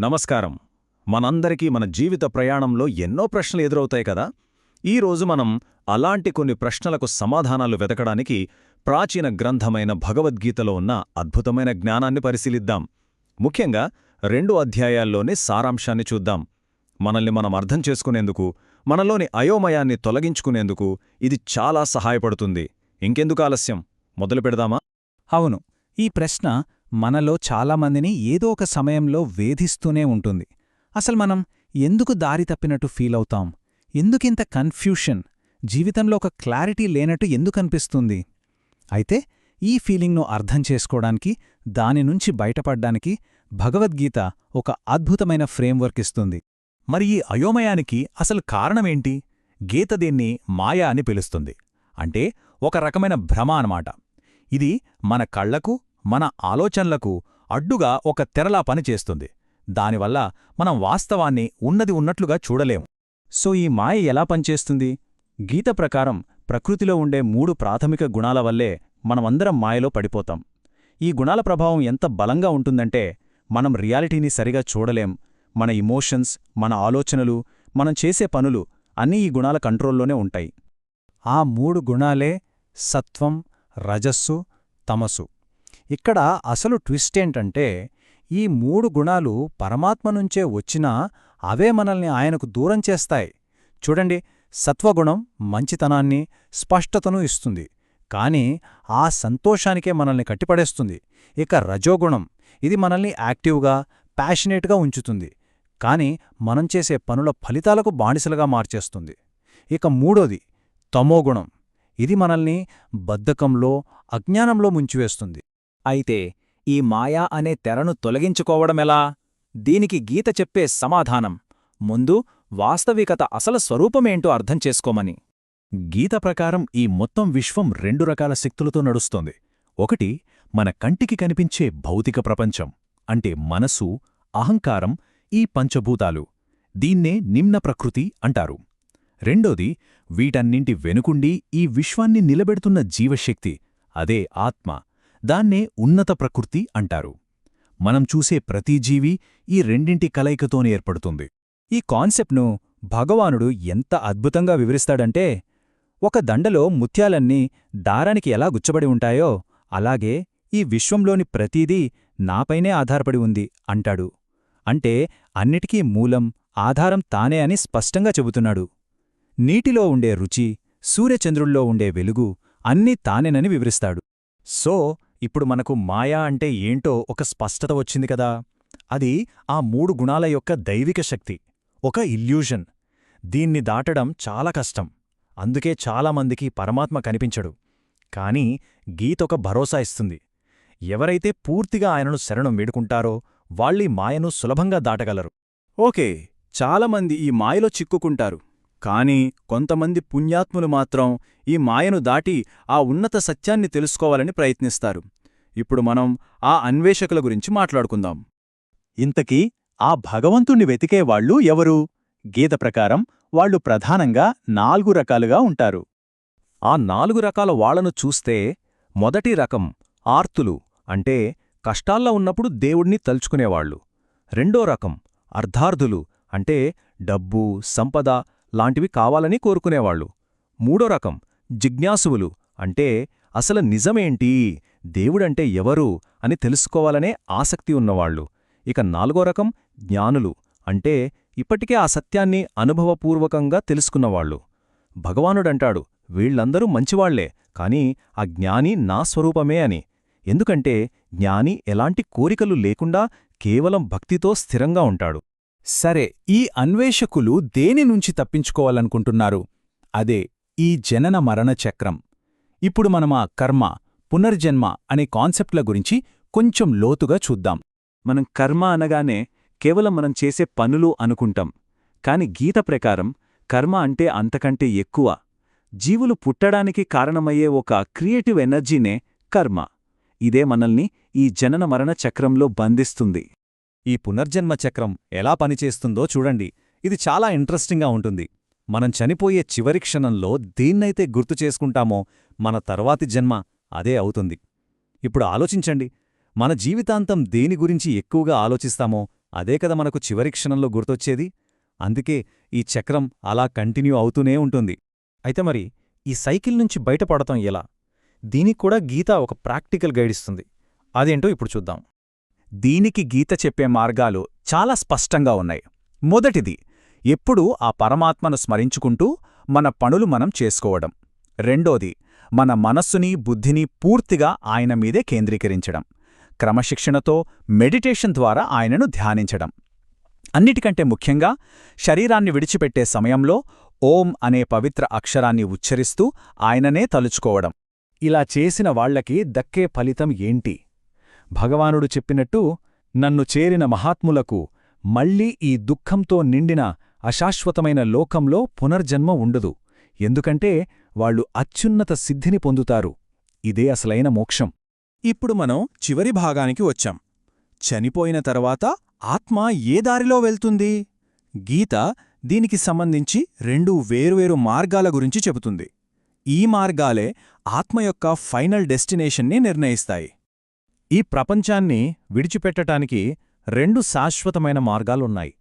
నమస్కారం. మనందరికీ మన జీవిత ప్రయాణంలో ఎన్నో ప్రశ్నలు ఎదురవుతాయి కదా? ఈ రోజు మనం అలాంటి కొన్ని ప్రశ్నలకు సమాధానాలు వెతకడానికి ప్రాచీన గ్రంథమైన భగవద్గీతలో ఉన్న అద్భుతమైన జ్ఞానాన్ని పరిశీలిద్దాం. ముఖ్యంగా రెండు అధ్యాయాల్లోని సారాంశాన్ని చూద్దాం. మనల్ని మనం అర్థం చేసుకునేందుకు మనలోని అయోమయాన్ని తొలగించుకునేందుకు ఇది చాలా సహాయపడుతుంది. ఇంకెందుకు ఆలస్యం? మొదలు పెడదామా? అవును. ఈ ప్రశ్న మనలో చాలామందిని ఏదో ఒక సమయంలో వేధిస్తూనే ఉంటుంది. అసలు మనం ఎందుకు దారి తప్పినట్టు ఫీలవుతాం ఎందుకింత కన్ఫ్యూషన్? జీవితంలో ఒక క్లారిటీ లేనట్టు ఎందుకనిపిస్తుంది అయితే ఈ ఫీలింగ్ను అర్థం చేసుకోవడానికి దాని నుంచి బయటపడ్డానికి భగవద్గీత ఒక అద్భుతమైన ఫ్రేమ్వర్క్ ఇస్తుంది. మరి ఈ అయోమయానికి అసలు కారణమేంటి గీత దీన్ని మాయ అని పిలుస్తుంది. అంటే ఒక రకమైన భ్రమ అన్నమాట. ఇది మన కళ్ళకు మన ఆలోచనలకు అడ్డుగా ఒక తెరలా పనిచేస్తుంది దానివల్ల మనం వాస్తవాన్ని ఉన్నది ఉన్నట్లుగా చూడలేం సో ఈ మాయ ఎలా పనిచేస్తుంది? గీత ప్రకారం ప్రకృతిలో ఉండే మూడు ప్రాథమిక గుణాల వల్లే మనమందరం మాయలో పడిపోతాం. ఈ గుణాల ప్రభావం ఎంత బలంగా ఉంటుందంటే మనం రియాలిటీని సరిగా చూడలేం. మన ఇమోషన్స్ మన ఆలోచనలు మనం చేసే పనులు అన్నీ ఈ గుణాల కంట్రోల్లోనే ఉంటాయి. ఆ మూడు గుణాలే సత్వం రజస్సు తమసు ఇక్కడ అసలు ట్విస్ట్ ఏంటంటే ఈ మూడు గుణాలు పరమాత్మ నుంచే వచ్చినా అవే మనల్ని ఆయనకు దూరం చేస్తాయి. చూడండి సత్వగుణం మంచితనాన్ని స్పష్టతను ఇస్తుంది. కానీ ఆ సంతోషానికే మనల్ని కట్టిపడేస్తుంది. ఇక రజోగుణం ఇది మనల్ని యాక్టివ్గా ప్యాషనేట్గా ఉంచుతుంది. కానీ మనం చేసే పనుల ఫలితాలకు బానిసలుగా మార్చేస్తుంది. ఇక మూడోది తమోగుణం ఇది మనల్ని బద్ధకంలో అజ్ఞానంలో ముంచివేస్తుంది. అయితే ఈ మాయా అనే తెరను తొలగించుకోవడమెలా? దీనికి గీత చెప్పే సమాధానం ముందు వాస్తవికత అసలు స్వరూపమేంటో అర్థం చేసుకోమని. గీత ప్రకారం ఈ మొత్తం విశ్వం రెండు రకాల శక్తులతో నడుస్తోంది. ఒకటి మన కంటికి కనిపించే భౌతిక ప్రపంచం అంటే మనసు అహంకారం ఈ పంచభూతాలు. దీన్నే నిమ్న ప్రకృతి అంటారు. రెండోది వీటన్నింటి వెనుకుండి ఈ విశ్వాన్ని నిలబెడుతున్న జీవశక్తి అదే ఆత్మ. దాన్నే ఉన్నత ప్రకృతి అంటారు. మనం చూసే ప్రతి జీవి ఈ రెండింటి కలయికతోనే ఏర్పడుతుంది. ఈ కాన్సెప్ట్ను భగవానుడు ఎంత అద్భుతంగా వివరిస్తాడంటే ఒక దండలో ముత్యాలన్నీ దారానికి ఎలా గుచ్చబడి ఉంటాయో అలాగే ఈ విశ్వంలోని ప్రతీదీ నాపైనే ఆధారపడి ఉంది అంటాడు. అంటే అన్నిటికీ మూలం ఆధారం తానే అని స్పష్టంగా చెబుతున్నాడు. నీటిలో ఉండే రుచి సూర్యచంద్రుల్లో ఉండే వెలుగు అన్నీ తానేనని వివరిస్తాడు. సో ఇప్పుడు మనకు మాయా అంటే ఏంటో ఒక స్పష్టత వచ్చింది కదా. అది ఆ మూడు గుణాల యొక్క దైవిక శక్తి ఒక ఇల్యూషన్. దీన్ని దాటడం చాలా కష్టం. అందుకే చాలామందికి పరమాత్మ కనిపించడు. కాని గీతొక భరోసా ఇస్తుంది. ఎవరైతే పూర్తిగా ఆయనను శరణం వేడుకుంటారో వాళ్ళీ మాయను సులభంగా దాటగలరు. ఓకే చాలామంది ఈ మాయలో చిక్కుకుంటారు. కాని కొంతమంది పుణ్యాత్ములు మాత్రం ఈ మాయను దాటి ఆ ఉన్నత సత్యాన్ని తెలుసుకోవాలని ప్రయత్నిస్తారు. ఇప్పుడు మనం ఆ అన్వేషకుల గురించి మాట్లాడుకుందాం. ఇంతకీ ఆ భగవంతుణ్ణి వెతికేవాళ్ళు ఎవరు? గీత ప్రకారం వాళ్ళు ప్రధానంగా నాలుగు రకాలుగా ఉంటారు. ఆ నాలుగు రకాల వాళ్ళను చూస్తే మొదటి రకం ఆర్తులు అంటే కష్టాల్లో ఉన్నప్పుడు దేవుణ్ణి తలుచుకునేవాళ్ళు రెండో రకం అర్ధార్థులు అంటే డబ్బు సంపద లాంటివి కావాలని కోరుకునేవాళ్ళు మూడో రకం జిజ్ఞాసువులు. అంటే అసలు నిజమేంటి? దేవుడంటే ఎవరు? అని తెలుసుకోవాలనే ఆసక్తి ఉన్నవాళ్ళు ఇక నాలుగో రకం జ్ఞానులు. అంటే ఇప్పటికే ఆ సత్యాన్ని అనుభవపూర్వకంగా తెలుసుకున్నవాళ్ళు భగవానుడంటాడు వీళ్ళందరూ మంచివాళ్ళే కాని ఆ జ్ఞాని నా స్వరూపమే అని. ఎందుకంటే జ్ఞాని ఎలాంటి కోరికలు లేకుండా కేవలం భక్తితో స్థిరంగా ఉంటాడు. సరే ఈ అన్వేషకులు దేని నుంచి తప్పించుకోవాలనుకుంటున్నారు? అదే ఈ జనన మరణ చక్రం. ఇప్పుడు మనం ఆ కర్మ పునర్జన్మ అనే కాన్సెప్ట్ల గురించి కొంచెం లోతుగా చూద్దాం. మనం కర్మ అనగానే కేవలం మనం చేసే పనులు అనుకుంటాం. కాని గీత ప్రకారం కర్మ అంటే అంతకంటే ఎక్కువ. జీవులు పుట్టడానికి కారణమయ్యే ఒక క్రియేటివ్ ఎనర్జీనే కర్మ. ఇదే మనల్ని ఈ జనన మరణ చక్రంలో బంధిస్తుంది. ఈ పునర్జన్మ చక్రం ఎలా పనిచేస్తుందో చూడండి. ఇది చాలా ఇంట్రెస్టింగ్గా ఉంటుంది. మనం చనిపోయే చివరి క్షణంలో దేన్నైతే గుర్తు చేసుకుంటామో మన తర్వాతి జన్మ అదే అవుతుంది. ఇప్పుడు ఆలోచించండి. మన జీవితాంతం దేని గురించి ఎక్కువగా ఆలోచిస్తామో అదే కదా మనకు చివరి క్షణంలో గుర్తొచ్చేది. అందుకే ఈ చక్రం అలా కంటిన్యూ అవుతూనే ఉంటుంది. అయితే మరి ఈ సైకిల్ నుంచి బయటపడటం ఎలా? దీనికి కూడా గీత ఒక ప్రాక్టికల్ గైడ్ ఇస్తుంది. అదేంటో ఇప్పుడు చూద్దాం. దీనికి గీత చెప్పే మార్గాలు చాలా స్పష్టంగా ఉన్నాయి. మొదటిది ఎప్పుడూ ఆ పరమాత్మను స్మరించుకుంటూ మన పనులు మనం చేసుకోవడం. రెండోది మన మనస్సుని బుద్ధిని పూర్తిగా ఆయన మీదే కేంద్రీకరించడం. క్రమశిక్షణతో మెడిటేషన్ ద్వారా ఆయనను ధ్యానించడం. అన్నిటికంటే ముఖ్యంగా శరీరాన్ని విడిచిపెట్టే సమయంలో ఓం అనే పవిత్ర అక్షరాన్ని ఉచ్చరిస్తూ ఆయననే తలుచుకోవడం. ఇలా చేసిన వాళ్ళకి దక్కే ఫలితం ఏంటి? భగవానుడు చెప్పినట్టు నన్ను చేరిన మహాత్ములకు మళ్ళీ ఈ దుఃఖంతో నిండిన అశాశ్వతమైన లోకంలో పునర్జన్మ ఉండదు. ఎందుకంటే వాళ్ళు అత్యున్నత సిద్ధిని పొందుతారు. ఇదే అసలైన మోక్షం. ఇప్పుడు మనం చివరి భాగానికి వచ్చాం. చనిపోయిన తర్వాత ఆత్మ ఏ దారిలో వెళ్తుంది? గీత దీనికి సంబంధించి రెండు వేరువేరు మార్గాల గురించి చెబుతుంది. ఈ మార్గాలే ఆత్మ యొక్క ఫైనల్ డెస్టినేషన్ని నిర్ణయిస్తాయి. ఈ ప్రపంచాన్ని విడిచిపెట్టటానికి రెండు శాశ్వతమైన మార్గాలున్నాయి.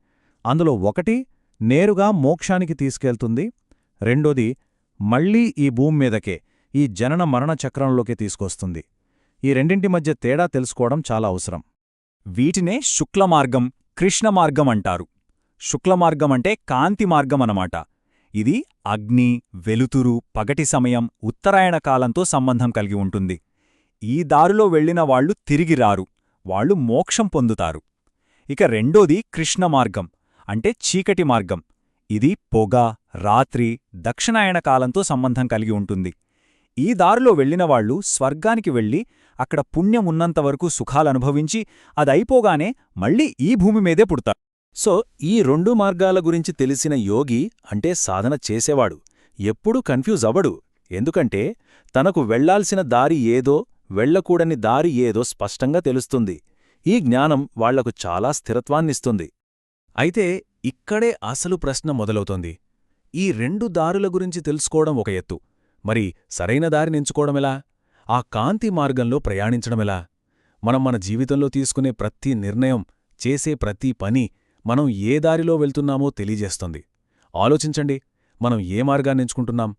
అందులో ఒకటి నేరుగా మోక్షానికి తీసుకెళ్తుంది. రెండోది మళ్ళీ ఈ భూమి మీదకే ఈ జనన మరణ చక్రంలోకి తీసుకొస్తుంది. ఈ రెండింటి మధ్య తేడా తెలుసుకోవడం చాలా అవసరం. వీటినే శుక్లమార్గం కృష్ణమార్గం అంటారు. శుక్లమార్గం అంటే కాంతి మార్గం ఇది అగ్ని వెలుతురు పగటి సమయం ఉత్తరాయణ కాలంతో సంబంధం కలిగి ఉంటుంది. ఈ దారిలో వెళ్ళిన వాళ్ళు తిరిగి రారు. వాళ్ళు మోక్షం పొందుతారు. ఇక రెండోది కృష్ణ మార్గం అంటే చీకటి మార్గం. ఇది పొగ రాత్రి దక్షిణాయన కాలంతో సంబంధం కలిగి ఉంటుంది. ఈ దారిలో వెళ్ళినవాళ్ళు స్వర్గానికి వెళ్ళి అక్కడ పుణ్యమున్నంతవరకు సుఖాలనుభవించి అదైపోగానే మళ్ళీ ఈ భూమి మీదే పుడతారు. సో ఈ రెండు మార్గాల గురించి తెలిసిన యోగి అంటే సాధన చేసేవాడు. ఎప్పుడూ కన్ఫ్యూజ్ అవ్వడు. ఎందుకంటే తనకు వెళ్ళాల్సిన దారి ఏదో వెళ్ళకూడని దారి ఏదో స్పష్టంగా తెలుస్తుంది. ఈ జ్ఞానం వాళ్ళకు చాలా స్థిరత్వాన్నిస్తుంది. అయితే ఇక్కడే అసలు ప్రశ్న మొదలవుతోంది. ఈ రెండు దారుల గురించి తెలుసుకోవడం ఒక ఎత్తు. మరి సరైన దారినెంచుకోవడమెలా ఆ కాంతి మార్గంలో ప్రయాణించడమెలా మనం మన జీవితంలో తీసుకునే ప్రతి నిర్ణయం చేసే ప్రతి పని మనం ఏ దారిలో వెళ్తున్నామో తెలియజేస్తుంది. ఆలోచించండి. మనం ఏ మార్గాన్నెంచుకుంటున్నాం